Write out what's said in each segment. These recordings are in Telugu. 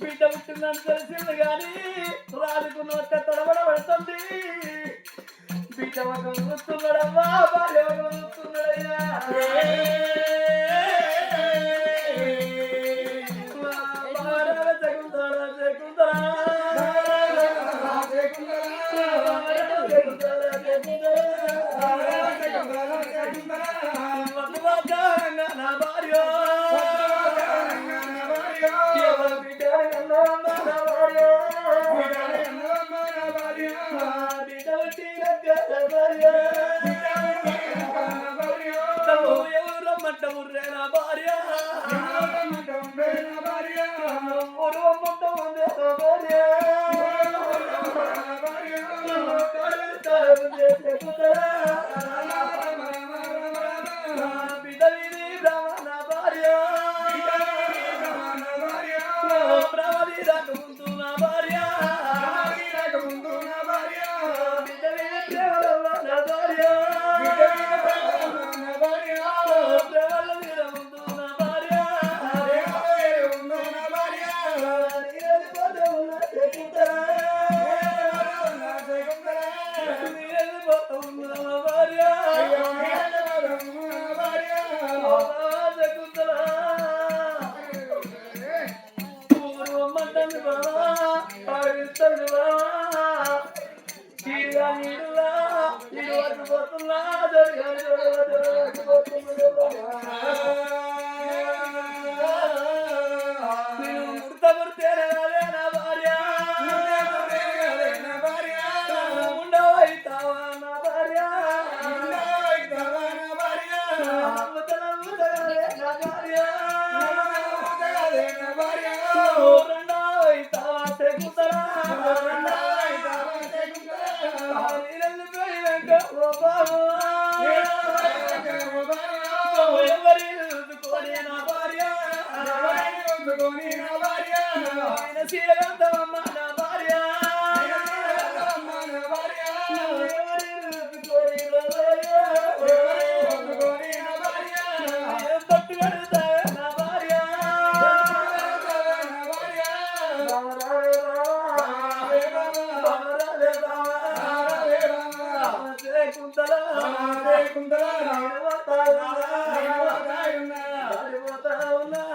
బిడ్డ పుట్టిందని తెలిసింది కానీ రాజుకున్న ఒక్క తొడబడబడుతుంది బిడ్డ ఒక వృత్తున్నాడమ్మా భార్య ఒక వృత్తున్నాడయ్యా నా భార్య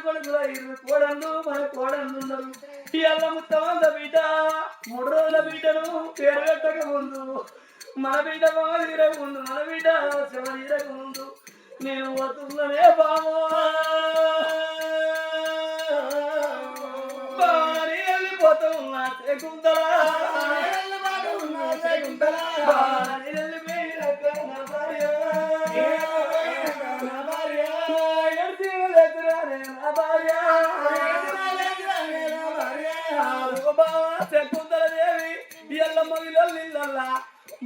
కొడుకులు ఇరు కోడళ్ళు మన కోడళ్ళు ఇవాళ ముత్తమంద బిడ్డ మూడు రోజుల బిడ్డను పేరు పెట్టక ముందు. మన బిడ్డ తీరక ముందు మన బిడ్డ శవ తీరక ముందు. నేను వస్తుందనే బాబా బారి వెళ్ళిపోతున్నా బారి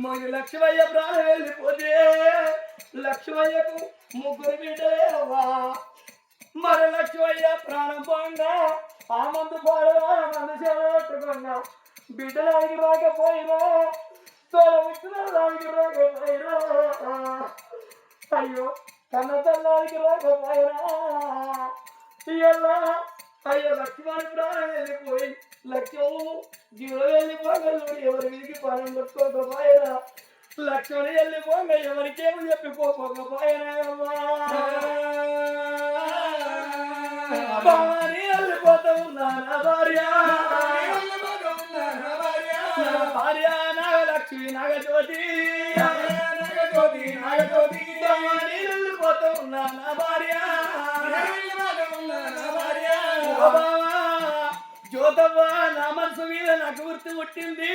మొగి లక్ష్మయ్య ప్రాణం వెళ్ళిపోతే లక్ష్మయ్యకు ముగ్గురు బిడ్డలేవా? మరి లక్ష్మయ్య ప్రాణం పోగా ఆ మందు పాడవా మందు చేరట్టుకున్నా బిడ్డలానికి రాకపోయినా. తోడ రాకపోయినా. అయ్యో కన్న తల్లానికి రాకపోయినా. అయ్యో లక్ష్మణ్ ప్రాణం వెళ్ళిపోయి లక్ష్మము జీవ వెళ్ళిపోగలడు ఎవరి మీదకి ప్రాణం కొట్టుకోకపోయినా లక్ష్మణి వెళ్ళిపోగా ఎవరికేమో చెప్పిపోకపోయినా భార్య వెళ్ళిపోతూ ఉన్నా నా భార్య నా భార్య నాగలక్ష్మి నాగజ్యోతి భార్య వెళ్ళిపోతూ ఉన్నా నా భార్య ఓ బావా, జ్యోతవ్వ నా మనసు మీద నాకు గుర్తు పుట్టింది.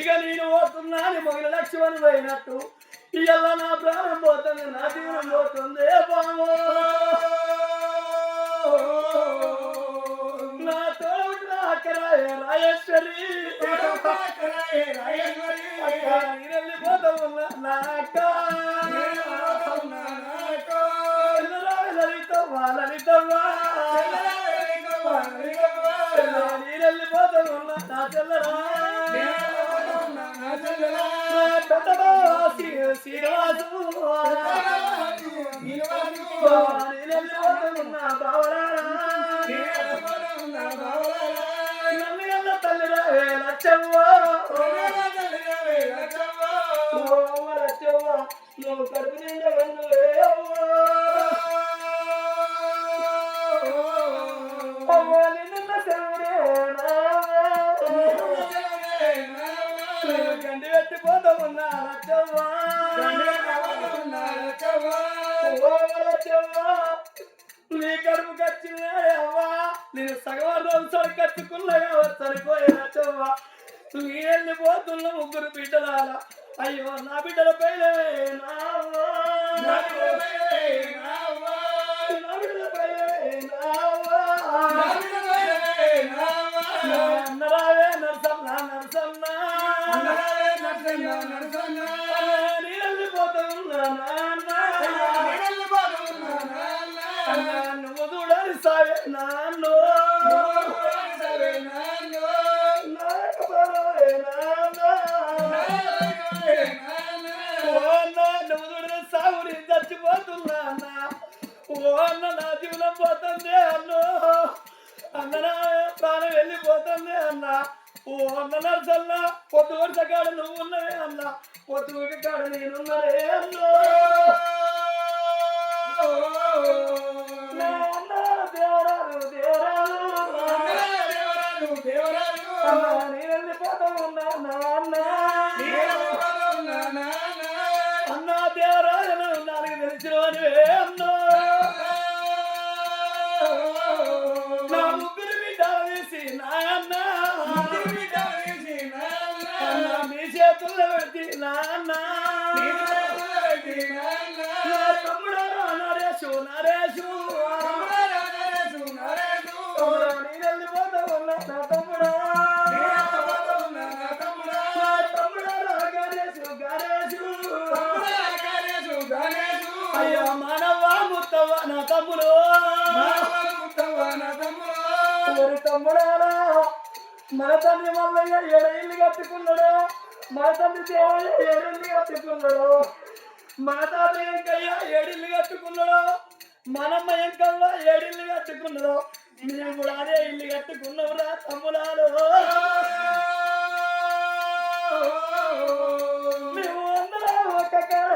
ఇక నేను పోతున్నాను మొగిల లక్ష్మణ్ పోయినట్టు ఇవాళ నా ప్రాణం పోతుంది నా జీవనం పోతుంది. బావో నా తోడు రాయేశ్వరి. చెల్లరా పెద్దబావ శ్రీనివాసు నీరెళ్ళిపోతా ఉన్నా బావరారా నన్ను తల్లిరా లచ్చవ్వ ఓ లచ్చవ్వ నువ్వు నేను సగం రోజు కట్టుకున్నాగా సరిపోయే లచ్చవ్వ నీ వెళ్ళిపోతున్న ముగ్గురు బిడ్డలాల అయ్యో నా బిడ్డల పైలే నా అవ్వ. నా బిడ్డల పైలే నా అవ్వ. నా అన్నరావే నరసన్న నరసన్న. ఉన్నవే అన్న పొద్దు వరుస కాడ నేనున్నదే అన్నో నా అన్న దేవరాలు దేవరాలు. అన్న నేను వెళ్ళిపోతా ఉన్నా మన తండ్రి మల్లయ్య ఏడ ఇల్లు కట్టుకున్నాడు. మన తండ్రి దేవయ్య ఏడిల్లు కట్టుకున్నాడు. మన తాత ఎంకయ్య ఏడిల్లు కట్టుకున్నాడు. మనమ్మ ఎంకల్ల ఏడిల్లు కట్టుకున్నాడు. మేము కూడా అదే ఇల్లు కట్టుకున్నావురా తమ్ములాలు. మేము అందరం ఒక కాడ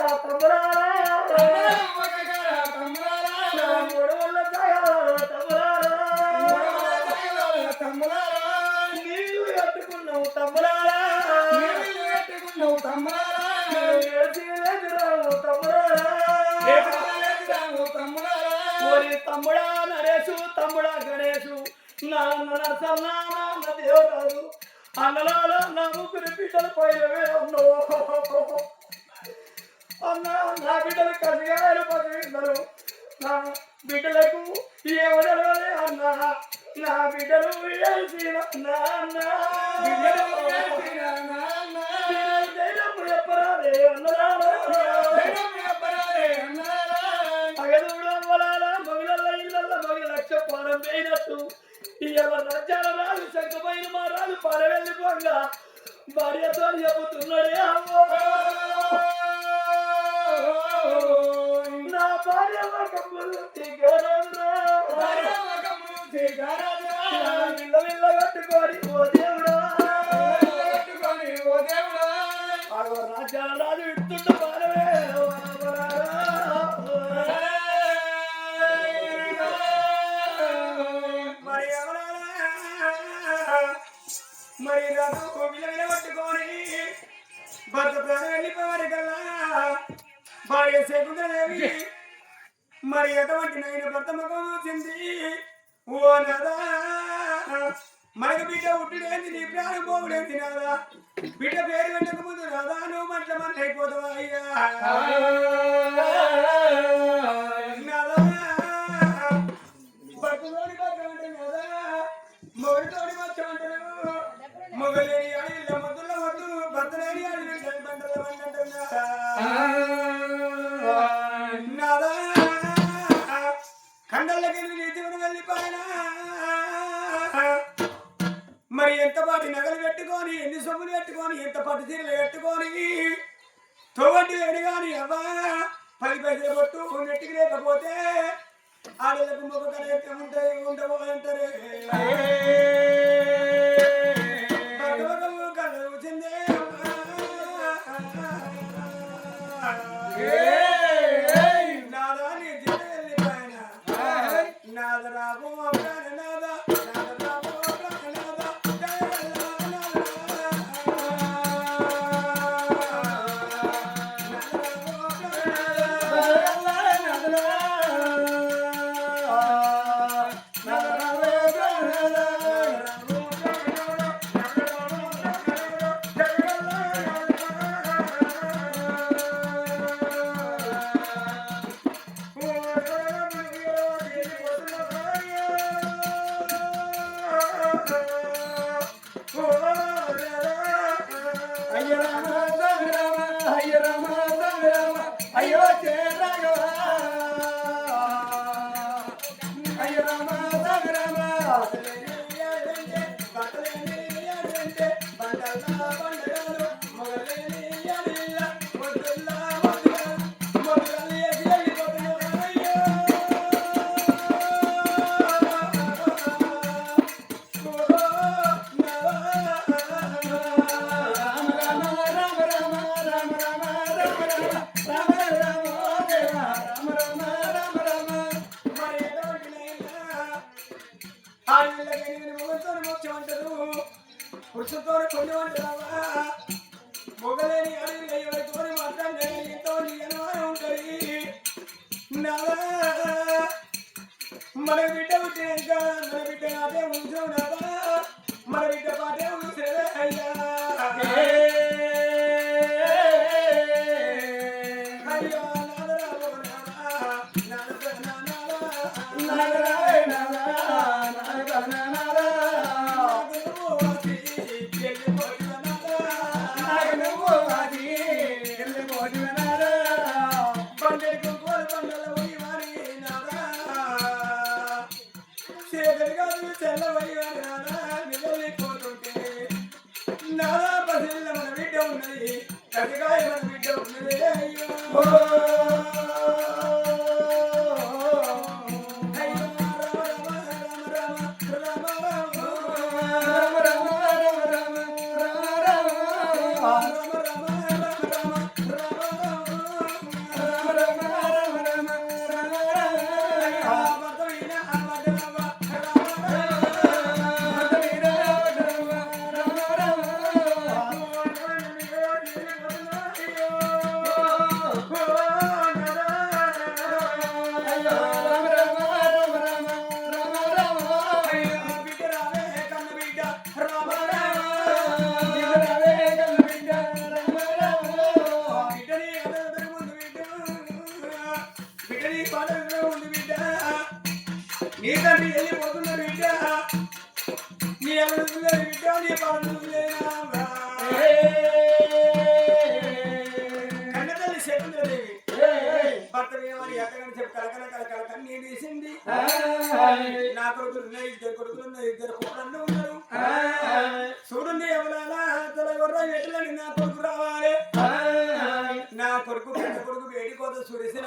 తమ్ముడా గణేషు నాన్న నరసన్న నాన్న దేవరాజు అన్నలాల నా ముగ్గురు బిడ్డల పైలవే అన్నో అన్న నా బిడ్డలు కసిగాయలు పదివిందరు. నా బిడ్డలకు ఏమనలే అన్న. నా బిడ్డలు వేసిన నాన్న ధైర్యం చెప్పరాలే అన్నలారా మగి పోయినట్టు ఇవాళ రాజ్యాల రాజు శంఖమైన మా రాజు పాల భార్యతో చెబుతున్నాడే అమ్మో. భర్త ప్రాణం వెళ్ళిపోవాలి కల్లా భార్య మరి ఎటువంటి నైన భర్త ముఖం వచ్చింది ఓ నదా మనకు బిడ్డ ఉట్టుడేంది నీ ప్రాణం పోవుడేంది నాదా? బిడ్డ పేరు వెళ్ళక ముందు రాదా నువ్వు మంట మన అయిపోతావా అయ్యా? మొగలేని ಮುಚ್ಚತೋರೆ ಕೊಂಡವನು ಮೊಗಲೇ ನೀ ಅರಿವಿಲ್ಲ ಇವಳು ತೋರೆ ಮಾತ್ರ ನೆನಗಿಂತೋ ನೀ ಏನೋ ಉಂಟರಿ ನವ ಮನೆ ಬಿಟ್ಟ నారా పసిల్ల మన బిడ్డ ఉన్నది. కసిగాయ మన బిడ్డ ఉన్నది అయ్యో. నీ తండ్రి వెళ్ళిపోతున్నారు బిడ్డ నీ ఎవరు బిడ్డ నీ పాడు కన్నతల్లి శకుంతలదేవి భర్త ఎక్కడని చెప్పి కలకల కలకల కన్నీరు తీసింది నా కొడుకులు ఉన్నాయి ఇద్దరు కొడుకులు ఉన్నాయి ఇద్దరు కోడళ్ళు ఉన్నారు. చూడండి ఎవరాలా? తల గొర్ర ఎట్లని నా కొడుకు రావాలి. నా కొడుకు పెద్ద కొడుకు వేడి కోత సురేసిన